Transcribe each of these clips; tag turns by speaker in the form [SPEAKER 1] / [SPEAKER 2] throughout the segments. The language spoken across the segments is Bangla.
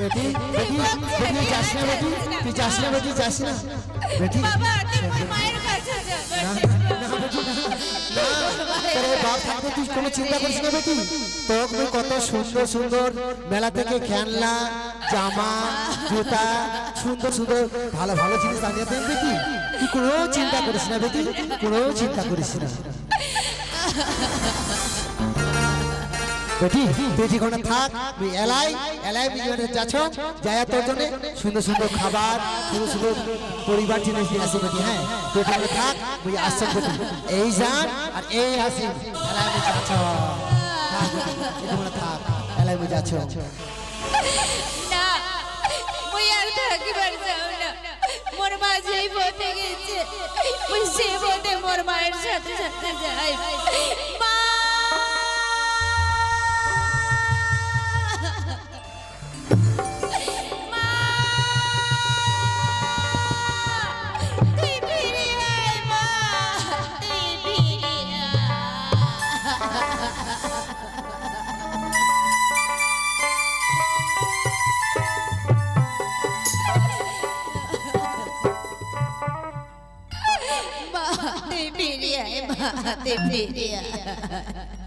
[SPEAKER 1] বেটি বেটি বেটি যাস না বেটি তুই যাস না বেটি যাস না বেটি
[SPEAKER 2] বাবা তুই মায়ের কাছে
[SPEAKER 1] তোর বাপ থাকতে কোনো চিন্তা করিস না বেটি তোকে আমি কত সুন্দর সুন্দর মেলা থেকে খেলনা জামা জুতা সুন্দর সুন্দর ভালো ভালো জিনিস আনিয়ে দেন বেটি তুই কোনো চিন্তা করিস না বেটি কোনো চিন্তা করিস না বেটি তুই যেখানে থাক, তুই এলাই এলাই বিজয় যাচ্ছ, যাই তোর জন্য সুন্দর সুন্দর খাবার, সুন্দর সুন্দর পরিবার জিনিস নিয়ে আসি বেটি হ্যাঁ? তুই যেখানে থাক, তুই আসছ বেটি। এই যান আর এই আসি এলাই যাচ্ছ। থাক এলাই যাচ্ছ।
[SPEAKER 2] না মুই আর থাকিবার যাও না। মোর মা যেই পথে গেছে মুই সে পথে মোর মায়ের সাথে সাথে যাই। মা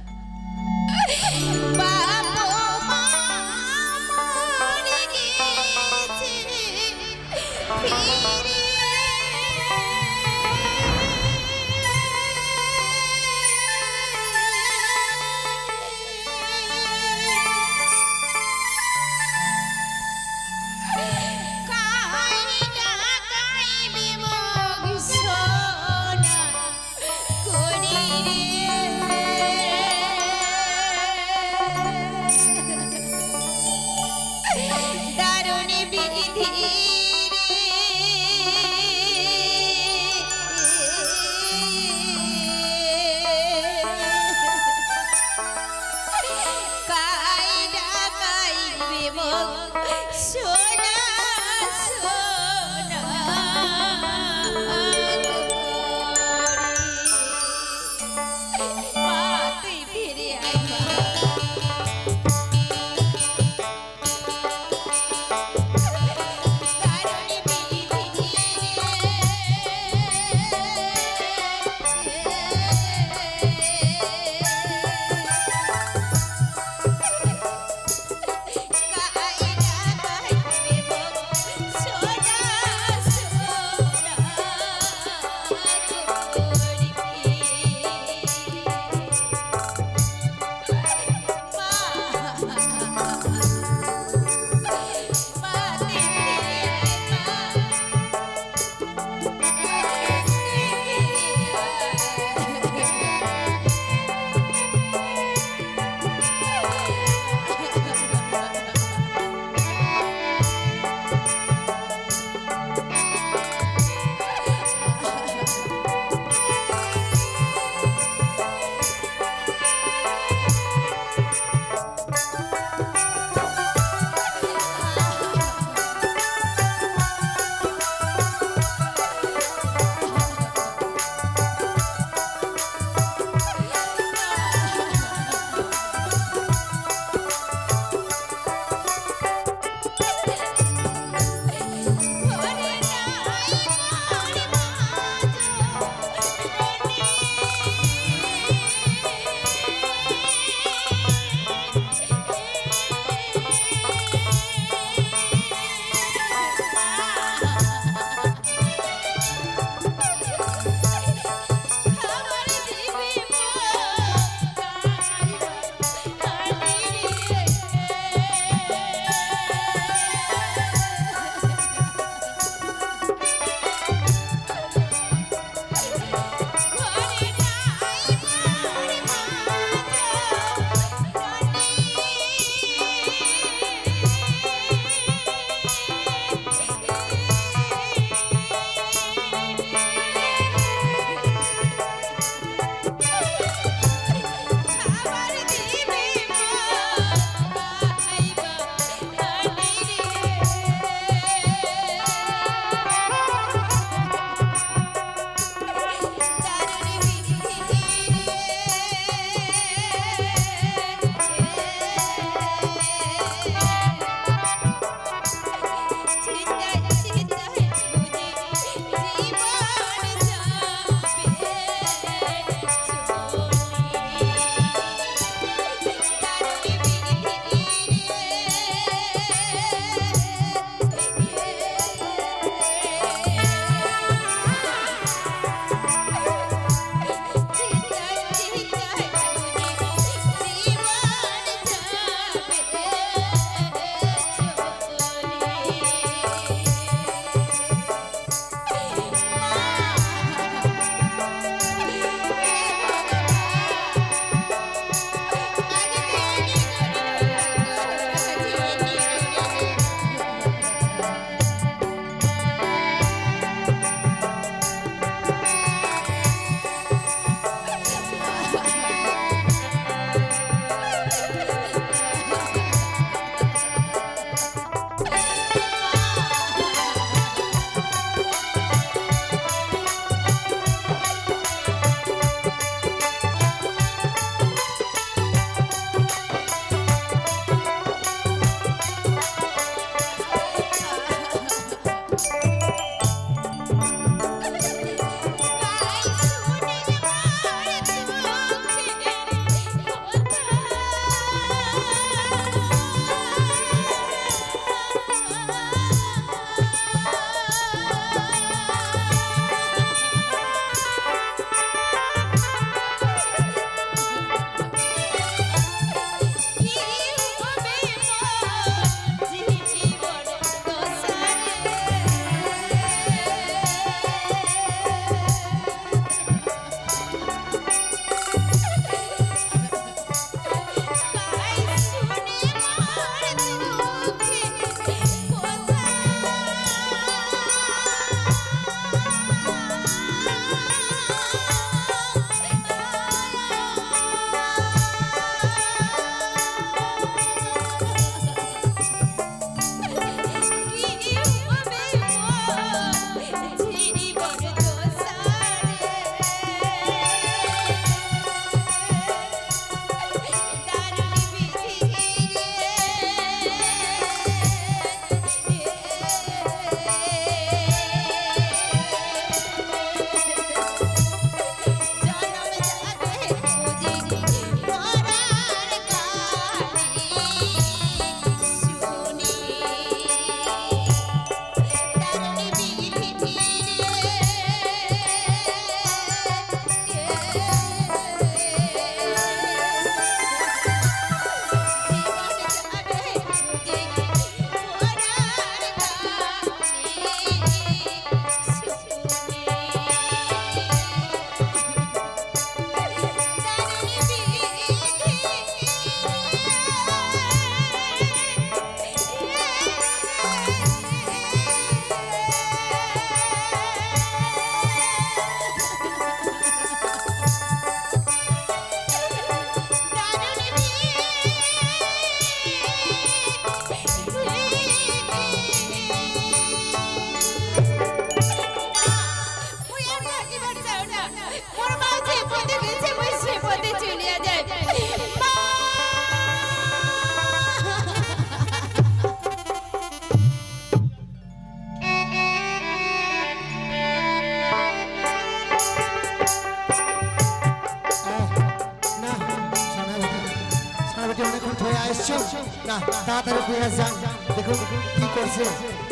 [SPEAKER 1] কি করছে?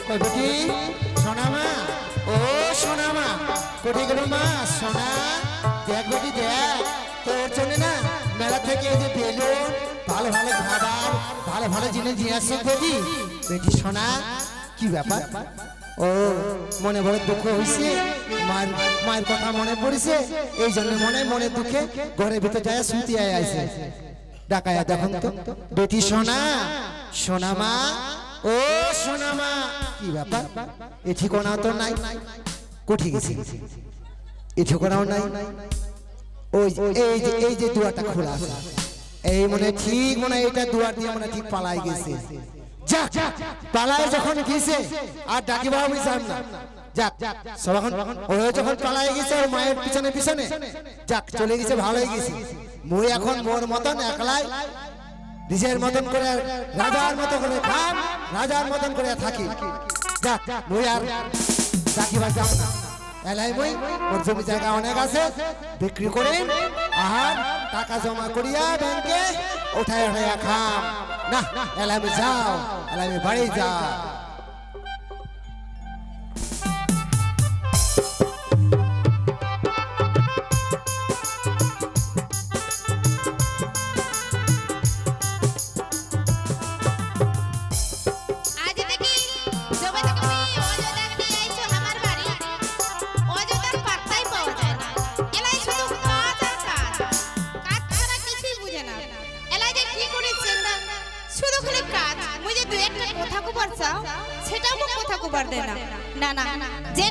[SPEAKER 1] কই বেটি সোনা মা ও সোনা মা কোথায় গেল মা? সোনা দেখ বেটি দেখ। তোর জন্য না মেলা থেকে এই যে বেলুন ভালো ভালো খাবার ভালো ভালো জিনিস নিয়ে আসছে বেটি। বেটি সোনা কি ব্যাপার? ও মনে বড় দুঃখ হয়েছে মায়ের মায়ের কথা মনে পড়েছে? এই জন্য মনে মনে দুঃখে ঘরের ভিতরে যায় শুতে আয় আইছে। ডাকায়া দেখুন তো। বেটি সোনা সোনা মা ও সোনা মা, কি ব্যাপার? এ ঠিকানা তো নাই। কোঠি গেছি। এ ঠিকানাও নাই। ওই এই যে এই যে দুয়ারটা খোলা আছে। এই মনে ঠিক মনে এটা দুয়ার দিয়ে মনে ঠিক পালাই গেছে। যাক পালায় যখন গেছে, আর ডাকি বাবু যান না। যাক, সব এখন ও যখন পালাই গেছে, ওর মায়ের পিছনে পিছনে। যাক, চলে গেছে, ভালোই গেছে। মুই এখন মোর মতন একলাই নিজের মতন করে রাজার মতো করে খান রাজার মতন করে থাকি। যাক মুই আর ডাকিবার যাব না। এলাই মই, ওর জমি জায়গা অনেক আছে, বিক্রি করে আর টাকা জমা করিয়া ব্যাংকে উঠায় উঠাইয়া খাম। না, এলাই আমি যাও, এলাই বাড়ি যাও।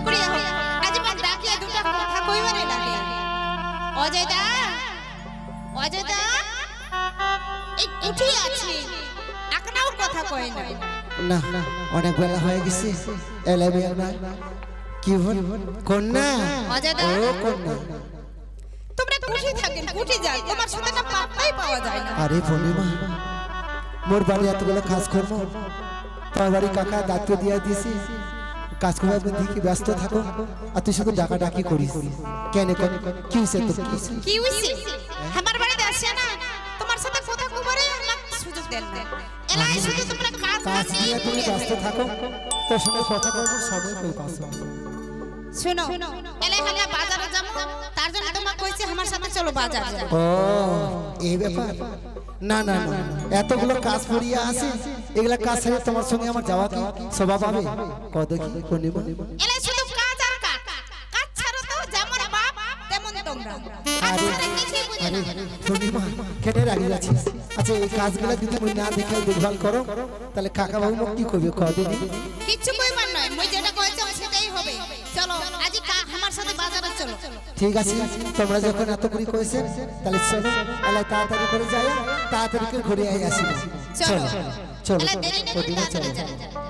[SPEAKER 2] না হোক। আজ আমার ডাকিয়া দুটা কথা কইবারে লাগে। অজয়দা অজয়দা এই উঠি আছি। একটাও কথা কয় না।
[SPEAKER 1] না অনেক বেলা হয়ে গেছে। এলাই আমি কি হল কন্যা?
[SPEAKER 2] অজাদা।
[SPEAKER 1] ও কন্যা।
[SPEAKER 2] তোমরা কুঠি থাকেন কুঠি যান। তোমার সাথে একটা পাত্তাই পাওয়া যায় না।
[SPEAKER 1] আরে পূর্ণিমা মোর বাড়ি এতগুলো কাজ করব তোমার বাড়ি কাকা দায়িত্ব দিয়ে দিয়েছি। কাজ একদিন ব্যস্ত থাকো? আর তুই শুধু ডাকা ডাকি করিস। কেন কেন কি তোর কি?
[SPEAKER 2] হইছে? আমার বাড়িতে আসে না? তোমার সাথে কথা কবারে আমাকে সুযোগ দেন। না এলাই শুধু তোমরা কাজ
[SPEAKER 1] নিয়ে তুমি ব্যস্ত থাকো। তোর সঙ্গে কথা বলব সময় পাশে
[SPEAKER 2] শুনো এলাই আমরা বাজারে যাব। তার জন্য তোমাকে কইছি আমার সাথে চলো বাজার।
[SPEAKER 1] ও এই ব্যাপার? না না না। এতগুলো কাজ পড়িয়ে আছে। এগুলা কাজ ছেড়ে তোমার সঙ্গে আমার যাওয়া কি স্বভাব হবে? কত কি পূর্ণিমা
[SPEAKER 2] এলাই শুধু কাজ আর কাজ। কাজ ছাড়া তো যেমন বাপ তেমন তোমরা।
[SPEAKER 1] আরে আরে পূর্ণিমা কেটে রাখি যাচ্ছিস আচ্ছা এই কাজগুলো যদি তুমি না দেখে দেখভাল করো তাহলে কাকা বাবু মোক কি করবে কদিন
[SPEAKER 2] কিচ্ছু কইবার নয়। মই যেটা কইছি সেটাই হবে। চলো আজ কা- আমার সাথে বাজারে চলো।
[SPEAKER 1] ঠিক আছে তোমরা যখন এত করে কইছে তাহলে চলো এলাই তাড়াতাড়ি করে যাই তাড়াতাড়ি করে ঘুরে আই আসি।
[SPEAKER 2] চলো।
[SPEAKER 1] চলো পূর্ণিমা চলো।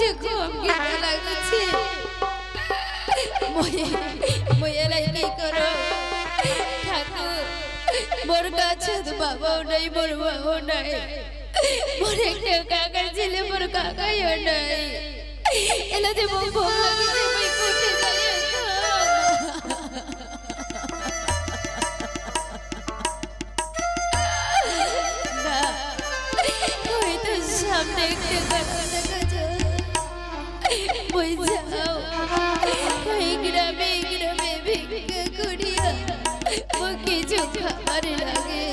[SPEAKER 2] যে কম কেটে লাগছে। ময়ে ময়ে লাগে করো। ঠাকুর, মোর কাছে তো বাবাও নাই, মোর বাবাও নাই। মোর একটা কাকা ছিল, মোর কাকাইও নাই। এলা যে মোক ভোগ লাগিছে মই কোটে
[SPEAKER 3] ওই যাও ওই গ্রামে গ্রামে ভিক্ষা করিয়া কিছু খাবার লাগে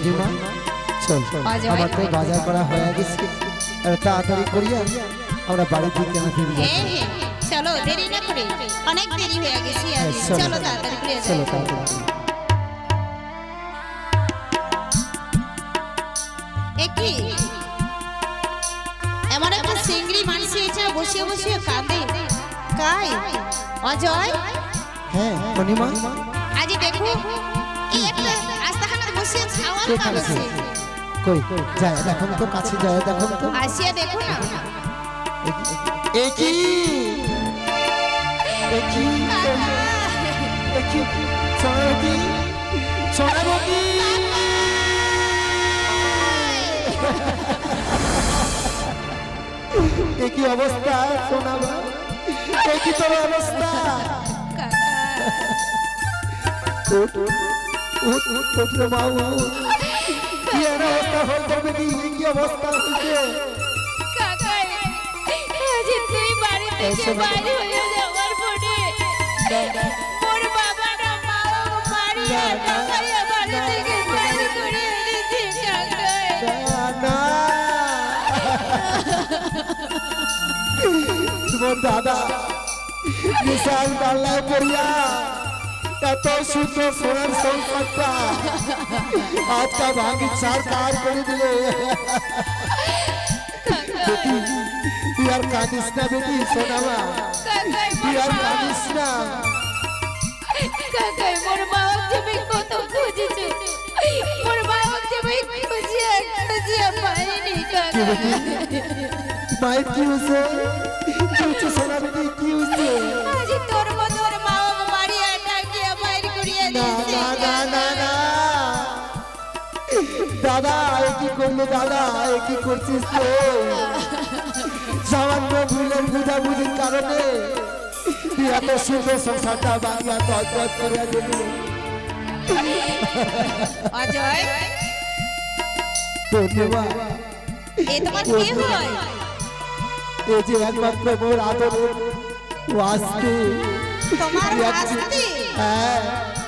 [SPEAKER 2] আরে
[SPEAKER 1] চল আমার তো বাজার করা হয়ে গেছে। তাড়াতাড়ি করিয়া আমরা বাড়ির দিকে না ফিরে যাব।
[SPEAKER 2] হ্যাঁ হ্যাঁ চলো দেরি না করে। অনেক দেরি হয়ে গেছে
[SPEAKER 1] হ্যাঁ, চলো।
[SPEAKER 2] তাড়াতাড়ি করে
[SPEAKER 1] চলো তাড়াতাড়ি
[SPEAKER 2] একই এমন একটা সিংড়ি মানুষ এটা বসে বসে কাঁদে। কাই? অজয়?
[SPEAKER 1] হ্যাঁ পূর্ণিমা
[SPEAKER 2] বসে খাওয়ার
[SPEAKER 1] কে
[SPEAKER 2] খাচ্ছে
[SPEAKER 1] খাচ্ছে? কই যায় দেখো তো কাছে যায় দেখো তো
[SPEAKER 2] আসিয়া দেখো না
[SPEAKER 1] একই একই একই সোনারকি সোনারকি একই অবস্থা সোনাবা একই তোর অবস্থা উঠ উঠ উঠ উঠ মা কি অবস্থা হল কি কি অবস্থা হচ্ছে?
[SPEAKER 2] কাকাই আজ তুই বাড়ি থেকে। বাইরে হয়ে যাওয়ার পরে ওর বাবা না মা মারিয়া কাকাইয়া বাড়ি থেকে বাইরে করে এনেছে কাকাই
[SPEAKER 1] না তোমার দাদা বিশাল পাল্লায় পড়িয়া। এত সুন্দর সোনার সংসারটা আজকা ভাঙি চার কার করে দিলে। তুই আর কাঁদিস না বেটি সোনামা তুই আর কাঁদিস না।
[SPEAKER 2] কাকাই মোর বাবা তুমি কত খুঁজেছো মোর বাবা তুমি খুঁজিয়া খুঁজিয়া পাইনি
[SPEAKER 1] কি
[SPEAKER 2] কাকাই।
[SPEAKER 1] বেটি? মায়ের কি হয়েছে? কি হচ্ছে সোনা বেটি? কি হয়েছে?
[SPEAKER 2] আজ তোর মা
[SPEAKER 1] দাদা এ কি করল দাদা? এ কি করছিস তুই সামান্য ভুলের বুঝাবুঝির কারণে এত সুন্দর সংসারটা বাংলা তৎপত করে দিলি।
[SPEAKER 2] অজয়?
[SPEAKER 1] ধন্যবাদ।
[SPEAKER 2] এ তোমার কে হয়?
[SPEAKER 1] এই যে একমাত্র মোর আদরের
[SPEAKER 2] তোমার
[SPEAKER 1] হ্যাঁ। এক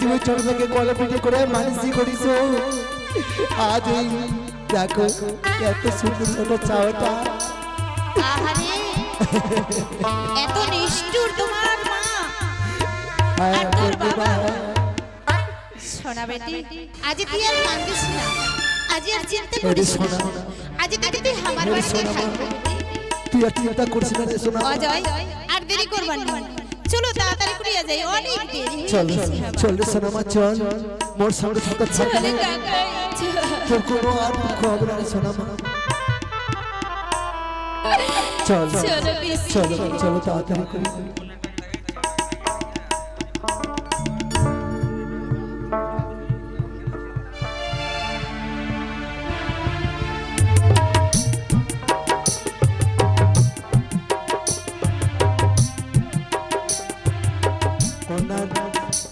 [SPEAKER 1] তুমি ছোট থেকে কলে পিঠে করে মালিশি করিস। আজ এই দেখো এত সুন্দর ছোট চাওটা
[SPEAKER 2] আহারে এত নিষ্ঠুর তোমার মা।
[SPEAKER 1] হ্যাঁ,
[SPEAKER 2] আর তোর। বাবা? সোনা বেটি আজ তুই আর কান্দিস না। আজ আর চিন্তা করিস না। আজ থেকে তুই আমার বাড়িতে থাকবি।
[SPEAKER 1] তুই আর চিন্তা করছিস না সোনা।
[SPEAKER 2] অজয় আর দেরি করবার না চলো তাড়াতাড়ি করিয়া যাই অনেক দেরি।
[SPEAKER 1] চল চল রে সোনামা চল। মোর সঙ্গে থাকা
[SPEAKER 2] চলে।
[SPEAKER 1] তোর কোনো আর দুঃখ হবে না সোনামা। চল
[SPEAKER 2] চলো।
[SPEAKER 1] চলো তাড়াতাড়ি করি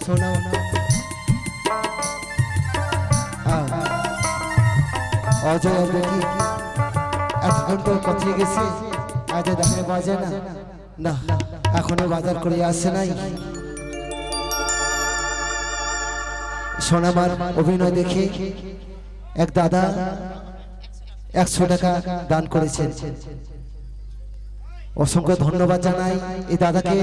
[SPEAKER 1] শোনাও না। আহ, অজয় তো কোথায় গেছে। আজ দেখে বাজে না। না এখনও বাজার করে আসছে নাই। সোনামার অভিনয় দেখে এক দাদা একশো টাকা দান করেছেন। অসংখ্য ধন্যবাদ জানাই এই দাদাকে।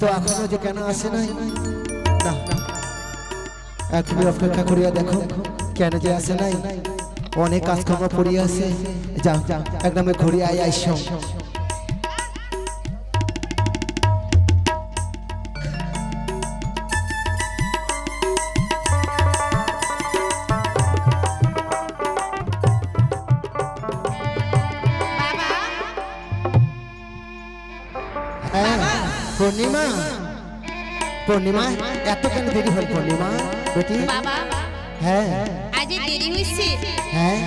[SPEAKER 1] তো এখনও যে কেন আসে নাই। এক তুমি অপেক্ষা করিয়া দেখো, কেন যে আসে নাই। অনেক কাজকর্ম পড়িয়া আছে। যা একদমে ঘুরিয়া আই পূর্ণিমা? পূর্ণিমা? এত কেন দেরি হল পূর্ণিমা বেটি?
[SPEAKER 2] বাবা?
[SPEAKER 1] হ্যাঁ।
[SPEAKER 2] আজ দেরি হয়েছে
[SPEAKER 1] হ্যাঁ।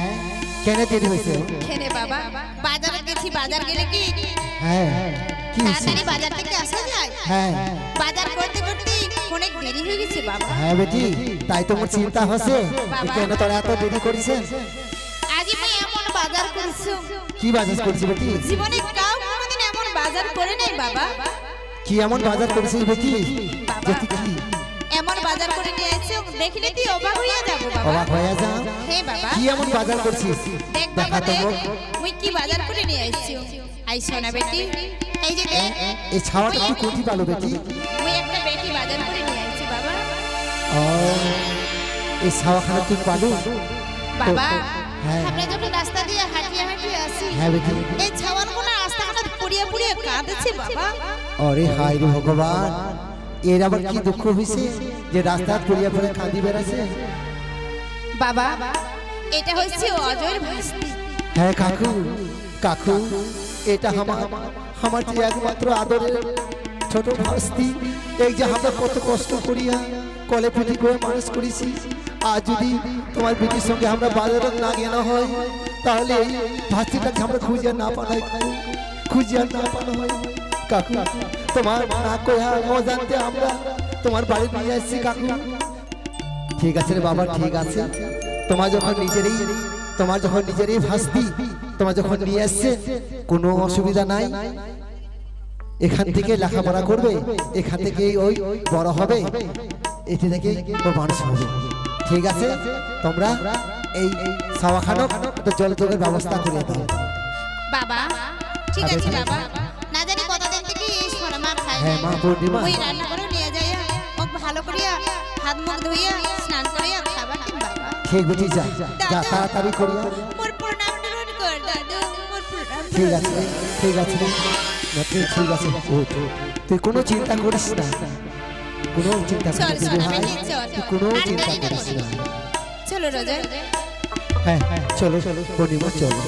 [SPEAKER 1] কেন দেরি হয়েছে
[SPEAKER 2] খেলে বাবা? বাজারে গেছি বাজার গেলে কি?
[SPEAKER 1] হ্যাঁ। কি
[SPEAKER 2] তাড়াতাড়ি বাজার থেকে আসা যায়?
[SPEAKER 1] হ্যাঁ।
[SPEAKER 2] বাজার করতে করতে অনেক দেরি হয়ে গেছে বাবা।
[SPEAKER 1] হ্যাঁ বেটি। তাই তোমার চিন্তা হচ্ছে কেন তোরা এত দেরি করেছেন?
[SPEAKER 2] আজ আমি এমন বাজার করছ।
[SPEAKER 1] কি বাজার করছি বেটি?
[SPEAKER 2] জীবনে কাউ কোনোদিন এমন বাজার করে নাই বাবা।
[SPEAKER 1] কি এমন বাজার করেছিস বেটি? তুই কি?
[SPEAKER 2] এমন বাজার করে নিয়ে আসছো দেখলে তুই অবাক হয়ে যাব বাবা।
[SPEAKER 1] অবাক হয়ে যা।
[SPEAKER 2] হে বাবা।
[SPEAKER 1] কি এমন বাজার করছিস?
[SPEAKER 2] দেখ
[SPEAKER 1] দেখা
[SPEAKER 2] বাবা
[SPEAKER 1] তো
[SPEAKER 2] দেখ মুই কি বাজার করে নিয়ে আসছি আই সোনা বেটি এই যে দেখ।
[SPEAKER 1] এই ছাওয়াটা তুই কোনটি পালো বেটি?
[SPEAKER 2] মুই একটা বেটি বাজার করে নিয়ে আসছি বাবা।
[SPEAKER 1] ও এই ছাওয়াখানা তুই পালো?
[SPEAKER 2] বাবা
[SPEAKER 1] হ্যাঁ।
[SPEAKER 2] আমরা যখন রাস্তা দিয়ে হাঁটিয়ে হাঁটিয়ে আসি
[SPEAKER 1] হ্যাঁ বেটি।
[SPEAKER 2] এই ছাওয়ার কোনা পুড়িয়ে পুড়িয়ে কাঁদছে বাবা।
[SPEAKER 1] অরে হায় রে ভগবান এর আবার কি দুঃখ হয়েছে যে রাস্তা পড়িয়া পড়ে কাঁদি বেড়াছে
[SPEAKER 2] বাবা এটা হচ্ছে অজয়ের ভাস্তি।
[SPEAKER 1] হ্যাঁ কাকু কাকু এটা আমার আমার যে একমাত্র আদরের ছোট ভাস্তি এই যে আমরা কত কষ্ট করিয়া কলে পিটি করে মানুষ করেছি আর যদি তোমার বেটির সঙ্গে আমরা বাজারে না গেনা হয় তাহলে এই ভাস্তিটাকে আমরা খুঁজে না পানো কাকু। খুঁজে আর না হয়। কাকু, তোমার না জানতে আমরা তোমার বাড়ি নিয়ে আসছি কাকু। ঠিক আছে রে বাবা, ঠিক আছে। তোমার যখন নিজেরই, তোমার যখন নিজেরই তোমার যখন নিয়ে আসছে, কোনো অসুবিধা নাই। এখান থেকে লেখাপড়া করবে, এখান থেকে ওই বড় হবে। এটি থেকে মানুষ হবে। ঠিক আছে, তোমরা এই সাওয়াখানক একটা জলযোগের ব্যবস্থা করে দাও।
[SPEAKER 2] বাবা ঠিক আছে বাবা। না জানি কতদিন থেকে এই সোনা মা খায়
[SPEAKER 1] হ্যাঁ মা পূর্ণিমা।
[SPEAKER 2] ওই রান্না করে নিয়ে যাইয়া ও ভালো করিয়া হাত মুখ ধুইয়া স্নান করিয়া খাবার দিন বাবা।
[SPEAKER 1] ঠিক বেটি যা। যা তাড়াতাড়ি করিয়া।
[SPEAKER 2] মোর প্রণাম গ্রহণ কর দাদু মোর প্রণাম
[SPEAKER 1] ঠিক আছে। ঠিক আছে। ঠিক আছে। তুই কোনো চিন্তা করিস না। কোনো চিন্তা করিস না ভাই। কোনো চিন্তা করিস না।
[SPEAKER 2] চলো রাজা।
[SPEAKER 1] হ্যাঁ চলো চলো পূর্ণিমা চলো।